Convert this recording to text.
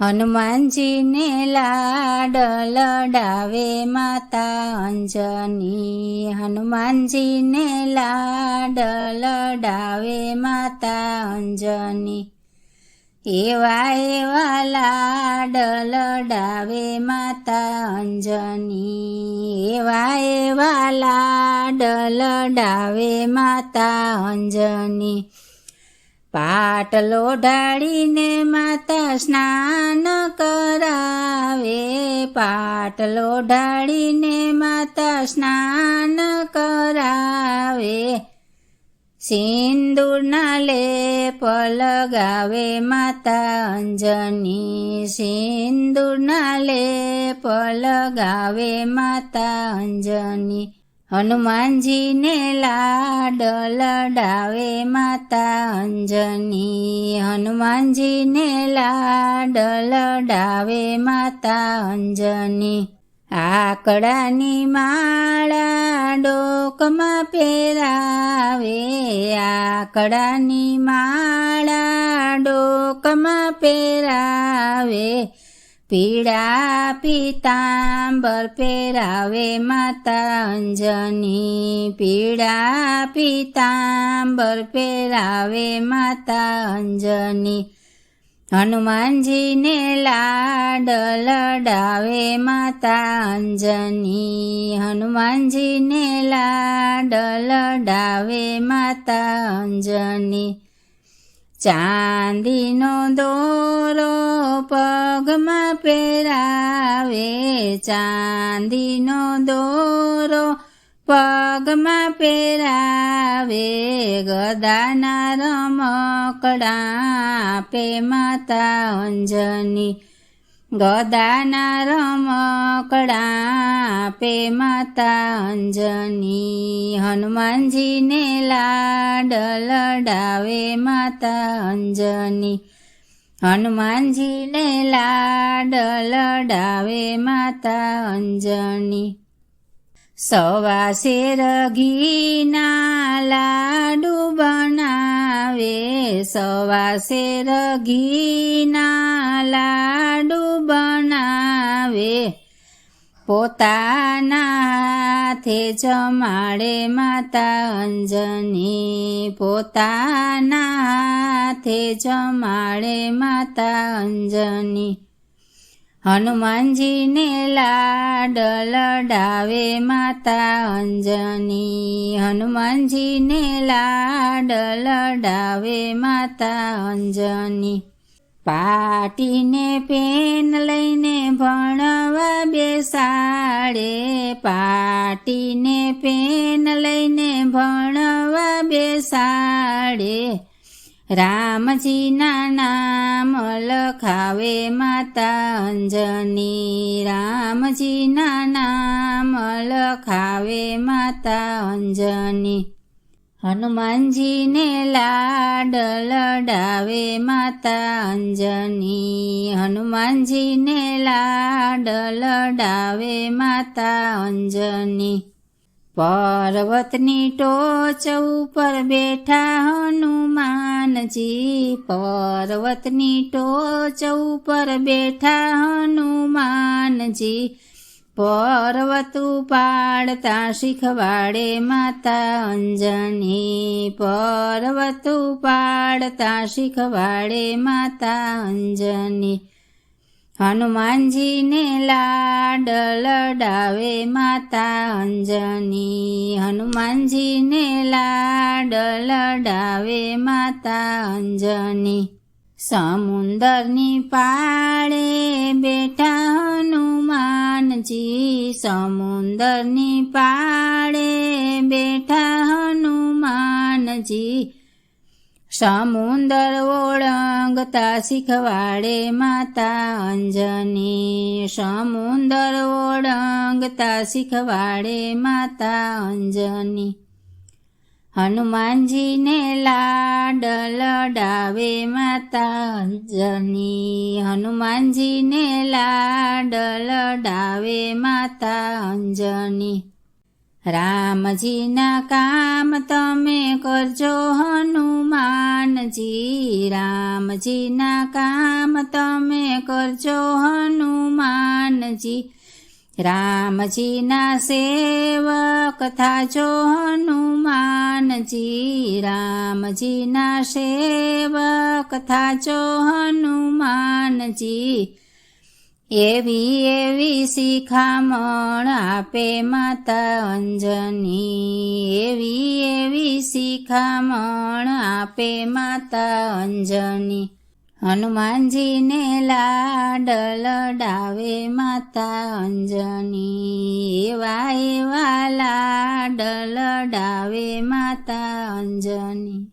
હનુમાનજીને લાડ લડાવે માતા અંજની. હનુમાનજીને લાડ લડાવે માતા અંજની. એવા એવા લાડ લડાવે માતા અંજની. એવા એવા લાડ લડાવે માતા અંજની. પાટલો ઢાળીને માતા સ્નાન કરાવે. પાટલો ઢાળીને માતા સ્નાન કરાવે. સિંદૂરના લેપ લગાવે માતા અંજની. સિંદૂરના લેપ લગાવે માતા અંજની. હનુમાનજીને લાડ લડાવે માતા અંજની. હનુમાનજીને લાડ લડાવે માતા અંજની. આકડાની માળા ડોકમાં પહેરાવે. આકડાની માળા ડોકમાં પહેરાવે. પીળા પીતાંબર પહેરાવે માતા અંજની પીળા પીતાંબર પહેરાવે માતા અંજની હનુમાનજીને લાડ લડાવે માતા અંજની હનુમાનજીને લાડ લડાવે માતા અંજની ચાંદીનો દોરો પગમાં પહેરાવે. ચાંદીનો દોરો પગમાં પહેરાવે. ગદાના રમકડા પે માતા અંજની ગદાના રમકડા આપે માતા અંજની હનુમાનજીને લાડ લડાવે માતા અંજની હનુમાનજીને લાડ લડાવે માતા અંજની સવા શેર ઘીના લાડુ બનાવે, સવા શેર પોતાના હાથે જમાડે માતા અંજની. પોતાના હાથે જમાડે માતા અંજની. હનુમાનજીને લાડ લડાવે માતા અંજની. હનુમાનજીને લાડ લડાવે માતા અંજની. પાટીને પેન લઈને ભણવા બેસાડે પાટીને પેન લઈને ભણવા બેસાડે. રામજીના નામ લખાવે માતા અંજની રામજીના નામ લખાવે માતા અંજની હનુમાનજીને લાડ લડાવે માતા અંજની હનુમાનજીને લાડ લડાવે માતા અંજની પર્વતની ટોચ ઉપર બેઠા હનુમાનજી. પર્વતની ટોચ ઉપર બેઠા હનુમાનજી. પર્વત ઉપાડતા શીખવાડે માતા અંજની. પર્વત ઉપાડતા શીખવાડે માતા અંજની. હનુમાનજીને લાડ લડાવે માતા અંજની. હનુમાનજીને લાડ લડાવે માતા અંજની. સમુંદરની પાળે સમુંદરની પાળે બેઠા હનુમાનજી સમુંદર ઓળંગતા શીખવાડે માતા અંજની સમુંદર ઓળંગતા શીખવાડે માતા અંજની હનુમાનજીને લાડ લડાવે માતા અંજની. હનુમાનજીને લાડ લડાવે માતા અંજની. રામજીના કામ તમે કરજો હનુમાનજી. રામજીના કામ તમે કરજો હનુમાનજી. રામજીના સેવક થાજો હનુમાનજી, રામજીના સેવક થાજો હનુમાનજી. એવી એવી શિખામણ આપે માતા અંજની એવી એવી શિખામણ આપે માતા અંજની હનુમાનજીને લાડ લડાવે માતા અંજની. એવા એવા લાડ લડાવે માતા અંજની.